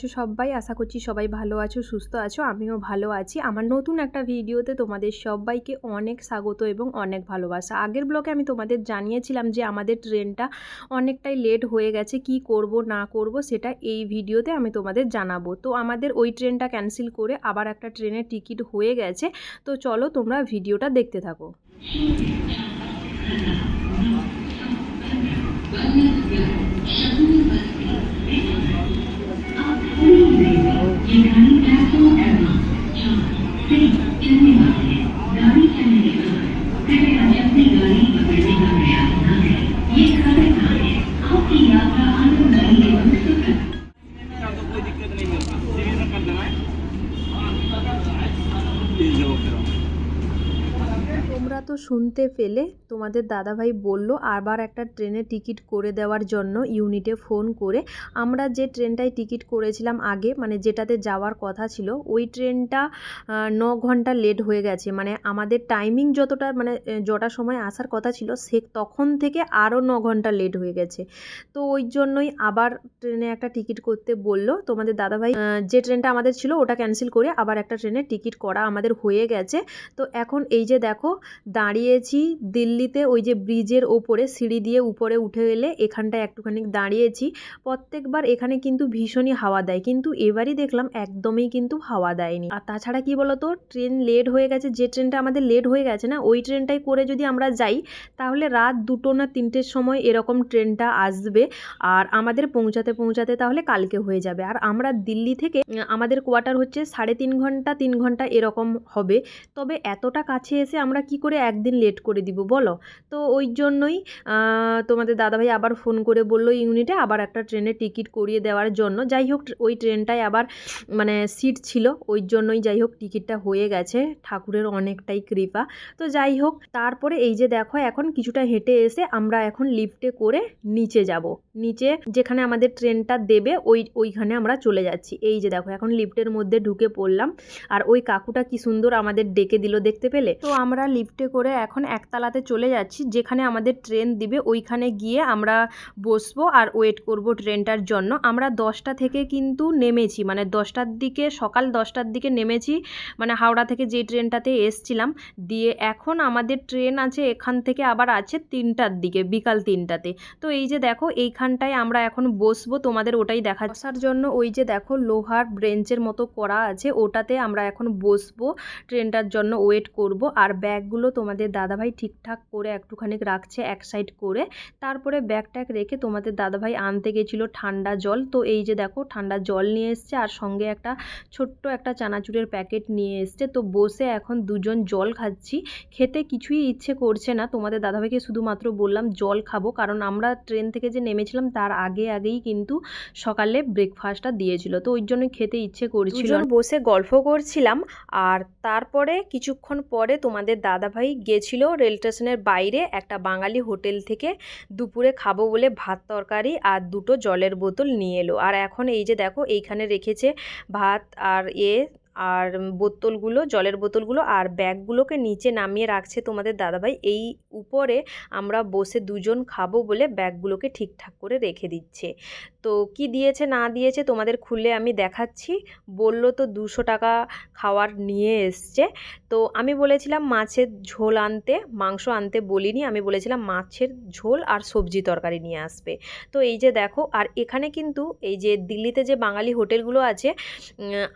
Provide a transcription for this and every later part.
আছো সবাই? আশা করছি সবাই ভালো আছো, সুস্থ আছো, আমিও ভালো আছি। আমার নতুন একটা ভিডিওতে তোমাদের সবাইকে অনেক স্বাগত এবং অনেক ভালোবাসা। আগের ব্লগে আমি তোমাদের জানিয়েছিলাম যে আমাদের ট্রেনটা অনেকটাই লেট হয়ে গেছে, কি করব, না করব, সেটা এই ভিডিওতে আমি তোমাদের জানাব। তো আমাদের ওই ট্রেনটা ক্যান্সেল করে আবার একটা ট্রেনের টিকিট হয়ে গেছে। তো চলো তোমরা ভিডিওটা দেখতে থাকো। তো শুনতে পেলে তোমাদের দাদাভাই বলল, আবার একটা ট্রেনে টিকিট করে দেওয়ার জন্য ইউনিটে ফোন করে। আমরা যে ট্রেনটায় টিকিট করেছিলাম আগে মানে যেটাতে যাওয়ার কথা ছিল, ওই ট্রেনটা ন ঘণ্টা লেট হয়ে গেছে। মানে আমাদের টাইমিং যতটা মানে যটার সময় আসার কথা ছিল, সে তখন থেকে আরও ন ঘণ্টা লেট হয়ে গেছে। তো ওই জন্যই আবার ট্রেনে একটা টিকিট করতে বলল, তোমাদের দাদাভাই যে ট্রেনটা আমাদের ছিল ওটা ক্যান্সেল করে আবার একটা ট্রেনের টিকিট করা আমাদের হয়ে গেছে। তো এখন এই যে দেখো দাঁড়িয়েছি, দিল্লিতে ওই যে ব্রিজের ওপরে সিঁড়ি দিয়ে উপরে উঠে এলে এখানটায় একটুখানি দাঁড়িয়েছি। প্রত্যেকবার এখানে কিন্তু ভীষণই হাওয়া দেয়, কিন্তু এবারই দেখলাম একদমই কিন্তু হাওয়া দেয়নি। আর তাছাড়া কি বলতো, ট্রেন লেট হয়ে গেছে, যে ট্রেনটা আমাদের লেট হয়ে গেছে না, ওই ট্রেনটাই করে যদি আমরা যাই, তাহলে রাত দুটো না তিনটের সময় এরকম ট্রেনটা আসবে আর আমাদের পৌঁছাতে পৌঁছাতে তাহলে কালকে হয়ে যাবে। আর আমরা দিল্লি থেকে, আমাদের কোয়ার্টার হচ্ছে সাড়ে তিন ঘণ্টা তিন ঘণ্টা এরকম হবে। তবে এতটা কাছে এসে আমরা কি করে একদিন লেট করে দিব, বলো? তো ওই জন্যই তোমাদের দাদাভাই আবার ফোন করে বলল ইউনিটে আবার একটা ট্রেনের টিকিট করিয়ে দেওয়ার জন্য। যাই হোক, ওই ট্রেনটায় আবার মানে সিট ছিল, ওই জন্যই যাই হোক টিকিটটা হয়ে গেছে। ঠাকুরের অনেকটাই কৃপা। তো যাই হোক, তারপরে এই যে দেখো, এখন কিছুটা হেঁটে এসে আমরা এখন লিফটে করে নিচে যাব। নিচে যেখানে আমাদের ট্রেনটা দেবে, ওই, ওইখানে আমরা চলে যাচ্ছি। এই যে দেখো, এখন লিফটের মধ্যে ঢুকে পড়লাম। আর ওই কাকুটা কি সুন্দর আমাদের ডেকে দিল, দেখতে পেলে? তো আমরা লিফটে করে এখন একতলাতে চলে যাচ্ছি, যেখানে আমাদের ট্রেন দিবে। ওইখানে গিয়ে আমরা বসবো আর ওয়েট করব ট্রেনটার জন্য। আমরা দশটা থেকে কিন্তু নেমেছি মানে দশটার দিকে, সকাল দশটার দিকে নেমেছি মানে হাওড়া থেকে যে ট্রেনটাতে এসছিলাম। দিয়ে এখন আমাদের ট্রেন আছে, এখান থেকে আবার আছে তিনটার দিকে, বিকাল তিনটাতে। তো এই যে দেখো, এইখানটায় আমরা এখন বসবো, তোমাদের ওটাই দেখা বসার জন্য। ওই যে দেখো, লোহার ব্রেঞ্চের মতো করা আছে, ওটাতে আমরা এখন বসবো, ট্রেনটার জন্য ওয়েট করব। আর ব্যাগগুলো তোমাদের দাদাভাই ঠিকঠাক করে একটুখানি রাখছে এক সাইড করে। তারপরে ব্যাগ ট্যাগ রেখে তোমাদের দাদাভাই আনতে গেছিল ঠান্ডা জল। তো এই যে দেখো ঠান্ডা জল নিয়ে এসছে আর সঙ্গে একটা ছোট্ট একটা চানাচুরের প্যাকেট নিয়ে এসছে। তো বসে এখন দুজন জল খাচ্ছি। খেতে কিছুই ইচ্ছে করছে না। তোমাদের দাদাভাইকে শুধুমাত্র বললাম জল খাব। কারণ আমরা ট্রেন থেকে যে নেমেছিলাম তার আগে আগেই কিন্তু সকালে ব্রেকফাস্টটা দিয়েছিল। তো ওই জন্য খেতে ইচ্ছে করছিল বসে গল্প করছিলাম। আর তারপরে কিছুক্ষণ পরে তোমাদের দাদাভাই গেছিল রেল স্টেশনের বাইরে একটা বাঙালি হোটেল থেকে দুপুরে খাব বলে ভাত তরকারি আর দুটো জলের বোতল নিয়ে এলো। আর এখন এই যে দেখো, এইখানে রেখেছে ভাত আর এ আর বোতলগুলো, জলের বোতলগুলো আর ব্যাগগুলোকে নিচে নামিয়ে রাখছে তোমাদের দাদাভাই। এই উপরে আমরা বসে দুজন খাব বলে ব্যাগগুলোকে ঠিকঠাক করে রেখে দিচ্ছে। তো কি দিয়েছে, না দিয়েছে তোমাদের খুলে আমি দেখাচ্ছি। বলল তো দুশো টাকা খাওয়ার নিয়ে এসছে। তো আমি বলেছিলাম মাছের ঝোল আনতে, মাংস আনতে বলিনি। আমি বলেছিলাম মাছের ঝোল আর সবজি তরকারি নিয়ে আসবে। তো এই যে দেখো, আর এখানে কিন্তু এই যে দিল্লিতে যে বাঙালি হোটেলগুলো আছে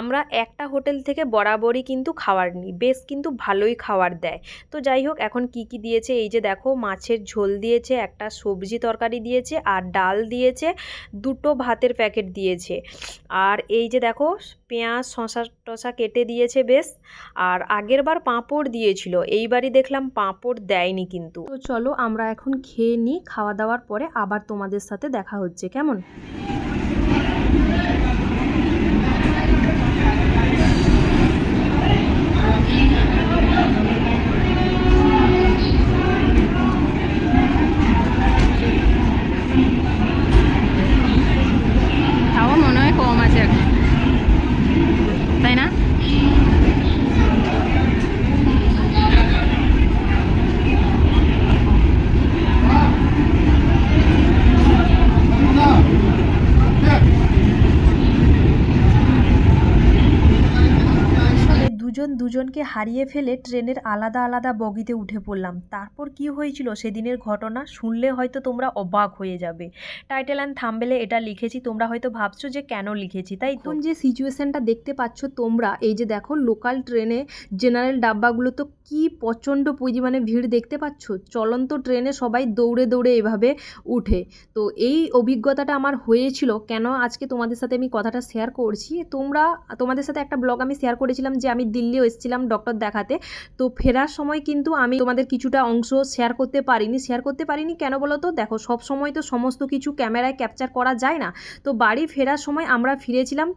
আমরা একটা হোটেল থেকে বরাবরই কিন্তু খাবার নিই, বেশ কিন্তু ভালোই খাবার দেয়। তো যাই হোক, এখন কি কি দিয়েছে? এই যে দেখো, মাছের ঝোল দিয়েছে, একটা সবজি তরকারি দিয়েছে, আর ডাল দিয়েছে, দুটো ভাতের প্যাকেট দিয়েছে। আর এই যে দেখো, পেঁয়াজ শশা টশা কেটে দিয়েছে বেশ, আর আগের বার পাঁপড় দিয়েছিল, এইবারই দেখলাম পাঁপড় দেয়নি কিন্তু। তো চলো, আমরা এখন খেয়ে নিই, খাওয়া দাওয়ার পরে আবার তোমাদের সাথে দেখা হচ্ছে, কেমন? দুজনকে হারিয়ে ফেলে ট্রেনের আলাদা আলাদা বগিতে উঠে পড়লাম। তারপর কি হয়েছিল সেদিনের ঘটনা শুনলে হয়তো তোমরা অবাক হয়ে যাবে। টাইটেল অ্যান্ড থাম্বেলে এটা লিখেছি, তোমরা হয়তো ভাবছ যে কেন লিখেছি, তাই তো? যে সিচুয়েশানটা দেখতে পাচ্ছ তোমরা, এই যে দেখো লোকাল ট্রেনে জেনারেল ডাব্বাগুলো তো কি প্রচণ্ড পরিমাণে ভিড় দেখতে পাচ্ছ? চলন্ত ট্রেনে সবাই দৌড়ে দৌড়ে এভাবে উঠে। তো এই অভিজ্ঞতাটা আমার হয়েছিল, কেন আজকে তোমাদের সাথে আমি কথাটা শেয়ার করছি? তোমরা, তোমাদের সাথে একটা ব্লগ আমি শেয়ার করেছিলাম যে আমি দিল্লিও এসেছিলাম ডক্টর দেখাতে। তো ফেরার সময় কিন্তু আমি তোমাদের কিছুটা অংশ শেয়ার করতে পারিনি। শেয়ার করতে পারিনি কেন বলো তো দেখো, সব সময় তো সমস্ত কিছু ক্যামেরায় ক্যাপচার করা যায় না। তো বাড়ি ফেরার সময় আমরা ফিরেছিলাম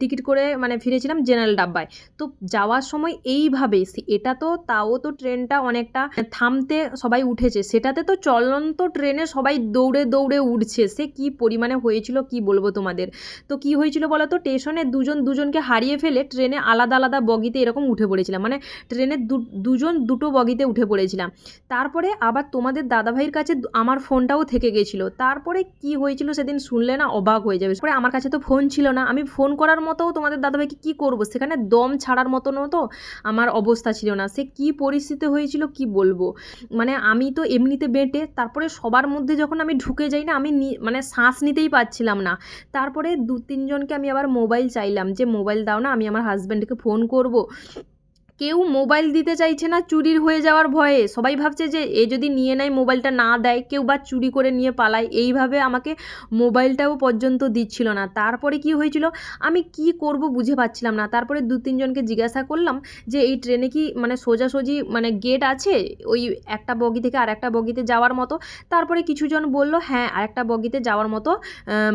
টিকিট করে মানে ফিরেছিলাম জেনারেল ডাব্বায়। তো যাওয়ার সময় এইভাবে এটা তো, তাও তো ট্রেনটা অনেকটা থামতে সবাই উঠেছে। সেটাতে তো চলন্ত ট্রেনে সবাই দৌড়ে দৌড়ে উঠছে। সে কি পরিমাণে হয়েছিল কি বলব তোমাদের? তো কি হয়েছিল বলো তো স্টেশনে দুজন দুজনকে হারিয়ে ফেলে ট্রেনে আলাদা আলাদা বগিতে এরকম উঠে পড়েছিলাম। মানে ট্রেনের দুজন দুটো বগিতে উঠে পড়েছিলাম। তারপরে আবার তোমাদের দাদাভাইয়ের কাছে আমার ফোনটাও থেকে গেছিল। তারপরে কি হয়েছিল সেদিন শুনলে না অবাক হয়ে যাবে। পরে আমার কাছে তো ফোন ছিল না। আমি ফোন করার মতো তোমাদের দাদাভাইকে কি করব? সেখানে দম ছাড়ার মতনও তো আমার অবস্থা ছিল না। সে কি পরিস্থিতি হয়েছিল কি বলব? মানে আমি তো এমনিতে বেঁটে, তারপরে সবার মধ্যে যখন আমি ঢুকে যাই না, আমি মানে শ্বাস নিতেই পারছিলাম না। তারপরে দু, তিনজনকে আমি আবার মোবাইল চাইলাম যে, মোবাইল দাও না, আমি আমার হাজব্যান্ডকে ফোন করব। কেউ মোবাইল দিতে চাইছে না, চুরির হয়ে যাওয়ার ভয়ে। সবাই ভাবছে যে এ যদি নিয়ে নেয়, মোবাইলটা না দেয়, কেউ বা চুরি করে নিয়ে পালায়। এইভাবে আমাকে মোবাইলটাও পর্যন্ত দিচ্ছিল না। তারপরে কি হয়েছিল? আমি কি করব বুঝে পাচ্ছিলাম না। তারপরে দু তিনজনকে জিজ্ঞাসা করলাম যে, এই ট্রেনে কি মানে সোজাসুজি মানে গেট আছে? ওই একটা বগি থেকে আর একটা বগিতে যাওয়ার মতো? তারপরে কিছুজন বলল হ্যাঁ আরেকটা বগিতে যাওয়ার মতো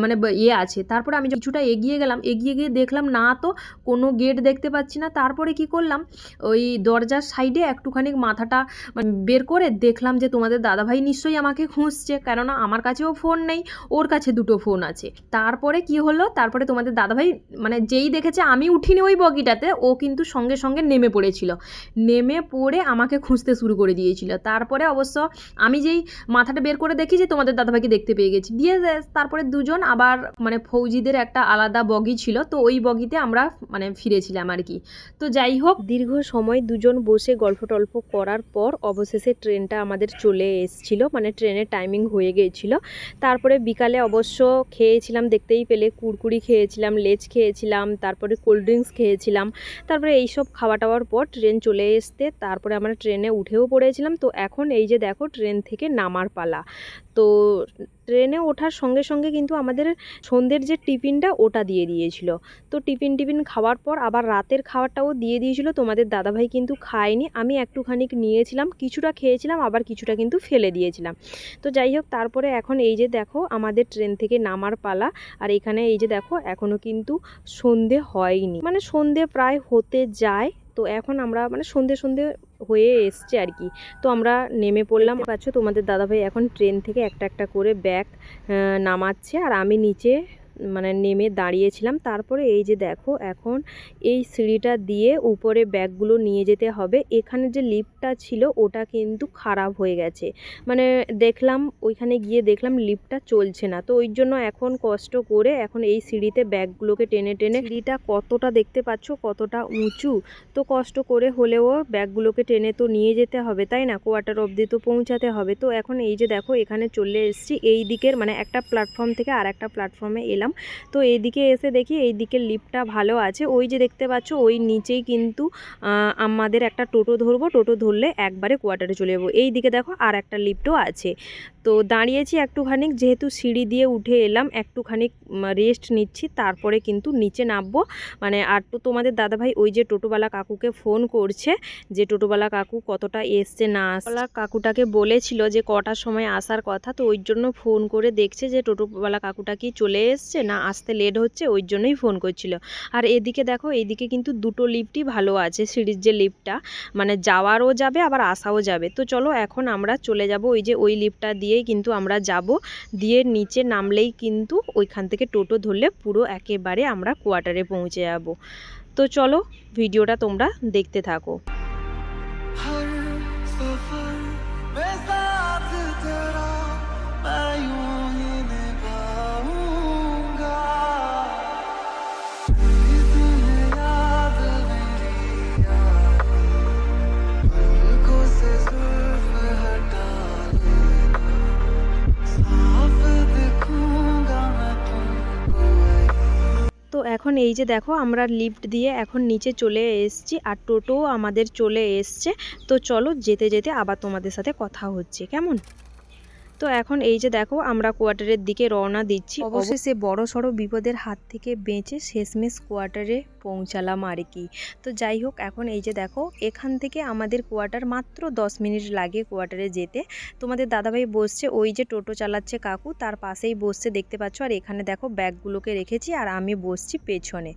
মানে ইয়ে আছে। তারপরে আমি কিছুটা এগিয়ে গেলাম। এগিয়ে গিয়ে দেখলাম, না তো কোনো গেট দেখতে পাচ্ছি না। তারপরে কি করলাম ওই দরজার সাইডে একটুখানি মাথাটা মানে বের করে দেখলাম যে তোমাদের দাদাভাই নিশ্চয়ই আমাকে খুঁজছে, কেননা আমার কাছেও ফোন নেই, ওর কাছে দুটো ফোন আছে। তারপরে কি হলো? তারপরে তোমাদের দাদাভাই মানে যেই দেখেছে আমি উঠিনি ওই বগিটাতে, ও কিন্তু সঙ্গে সঙ্গে নেমে পড়েছিল। নেমে পড়ে আমাকে খুঁজতে শুরু করে দিয়েছিল। তারপরে অবশ্য আমি যেই মাথাটা বের করে দেখি যে তোমাদের দাদাভাইকে দেখতে পেয়ে গেছি। দিয়ে তারপরে দুজন আবার মানে ফৌজিদের একটা আলাদা বগি ছিল, তো ওই বগিতে আমরা মানে ফিরেছিলাম আর কি। তো যাই হোক, দীর্ঘ সময় দুজন বসে গল্প টল্প করার পর অবশেষে ট্রেনটা আমাদের চলে এসেছিল মানে ট্রেনের টাইমিং হয়ে গিয়েছিল। তারপরে বিকালে অবশ্য খেয়েছিলাম, দেখতেই পেলে, কুরকুরি খেয়েছিলাম, লেজ খেয়েছিলাম, তারপরে কোল্ড ড্রিঙ্কস খেয়েছিলাম। তারপরে এইসব খাওয়া টাওয়ার পর ট্রেন চলে আসতে তারপরে আমরা ট্রেনে উঠেও পড়েছিলাম। তো এখন এই যে দেখো, ট্রেন থেকে নামার পালা। তো ট্রেনে ওঠার সঙ্গে সঙ্গে কিন্তু আমাদের সন্ধ্যের যে টিফিনটা ওটা দিয়ে দিয়েছিল। তো টিফিন টিফিন খাওয়ার পর আবার রাতের খাবারটাও দিয়ে দিয়েছিল, তোমাদের দাদাভাই কিন্তু খায়নি। আমি একটুখানি নিয়েছিলাম, কিছুটা খেয়েছিলাম, আবার কিছুটা কিন্তু ফেলে দিয়েছিলাম। তো যাই হোক, তারপরে এখন এই যে দেখো আমাদের ট্রেন থেকে নামার পালা, আর এখানে এই যে দেখো এখনও কিন্তু সন্ধে হয়নি। মানে সন্ধে প্রায় হতে যায় তো এখন আমরা মানে সন্ধে সন্ধে হয়ে এসছে আর কি। তো আমরা নেমে পড়লাম। পাচ্ছ তোমাদের দাদাভাই এখন ট্রেন থেকে একটা একটা করে ব্যাগ নামাচ্ছে আর আমি নিচে মানে নেমে দাঁড়িয়েছিলাম। তারপরে এই যে দেখো, এখন এই সিঁড়িটা দিয়ে উপরে ব্যাগগুলো নিয়ে যেতে হবে। এখানে যে লিফটটা ছিল, ওটা কিন্তু খারাপ হয়ে গেছে। মানে দেখলাম, ওইখানে গিয়ে দেখলাম লিফটটা চলছে না। তো ওই জন্য এখন কষ্ট করে এখন এই সিঁড়িতে ব্যাগগুলোকে টেনে টেনে সিঁড়িটা কতটা দেখতে পাচ্ছ, কতটা উঁচু, তো কষ্ট করে হলেও ব্যাগগুলোকে টেনে তো নিয়ে যেতে হবে, তাই না? কোয়ার্টার অবধি তো পৌঁছাতে হবে। তো এখন এই যে দেখো, এখানে চলে এসেছি। এই দিকের মানে একটা প্ল্যাটফর্ম থেকে আর একটা প্ল্যাটফর্মে এলাম। তো এইদিকে এসে দেখি এই দিকের লিফটটা ভালো আছে। ওই যে দেখতে পাচ্ছ, ওই নিচেই কিন্তু আমাদের একটা টোটো ধরবো। টোটো ধরলে একবারে কোয়ার্টারে চলে যাব। এই দিকে দেখো আর একটা লিফটও আছে। তো দাঁড়িয়েছি একটুখানি যেহেতু সিঁড়ি দিয়ে উঠে এলাম একটুখানি রেস্ট নিচ্ছি। তারপরে কিন্তু নিচে নামবো। মানে আর তো তোমাদের দাদাভাই ওই যে টোটোওয়ালা কাকুকে ফোন করছে যে টোটোওয়ালা কাকু কতটা এসছে না আসলা কাকুটাকে বলেছিল যে কটার সময় আসার কথা, তো ওই জন্য ফোন করে দেখছে যে টোটোওয়ালা কাকুটা কি চলে এসছে না আসতে লেট হচ্ছে, ওই জন্যই ফোন করছিল। আর এদিকে দেখো এইদিকে কিন্তু দুটো লিফটই ভালো আছে, সিঁড়ির যে লিফটটা মানে যাওয়ারও যাবে, আবার আসাও যাবে। তো চলো এখন আমরা চলে যাব ওই যে ওই লিফটটা দিয়েই কিন্তু আমরা যাব। দিয়ে নিচে নামলেই কিন্তু ওইখান থেকে টোটো ধরলে পুরো একেবারে আমরা কোয়ার্টারে পৌঁছে যাব। তো চলো, ভিডিওটা তোমরা দেখতে থাকো। এই যে দেখো, আমরা লিফট দিয়ে এখন নিচে চলে এসছি আর টোটোও আমাদের চলে এসছে। তো চলো যেতে যেতে আবার তোমাদের সাথে কথা হচ্ছে, কেমন? তো এখন এই যে দেখো, আমরা কোয়ার্টারের দিকে রওনা দিচ্ছি। অবশেষে বড় সড়ো বিপদের হাত থেকে বেঁচে শেষমেশ কোয়ার্টারে পৌঁছালাম আর কি। তো যাই হোক, এখন এই যে দেখো, এখান থেকে আমাদের কোয়ার্টার মাত্র দশ মিনিট লাগে কোয়ার্টারে যেতে। তোমাদের দাদাভাই বসছে, ওই যে টোটো চালাচ্ছে কাকু, তার পাশেই বসছে, দেখতে পাচ্ছ? আর এখানে দেখো ব্যাগগুলোকে রেখেছি, আর আমি বসছি পেছনে।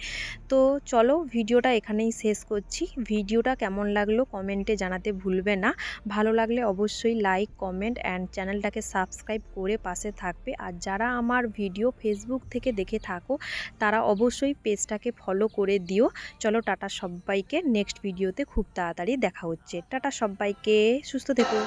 তো চলো, ভিডিওটা এখানেই শেষ করছি। ভিডিওটা কেমন লাগল কমেন্টে জানাতে ভুলবে না। ভালো লাগলে অবশ্যই লাইক কমেন্ট অ্যান্ড চ্যানেলটাকে সাবস্ক্রাইব করে পাশে থাকবে। আর যারা আমার ভিডিও ফেসবুক থেকে দেখে থাকো, তারা অবশ্যই পেজটাকে ফলো করে দিও। চলো টাটা সবাইকে। নেক্সট ভিডিওতে খুব তাড়াতাড়ি দেখা হচ্ছে। টাটা সবাইকে। সুস্থ থেকো।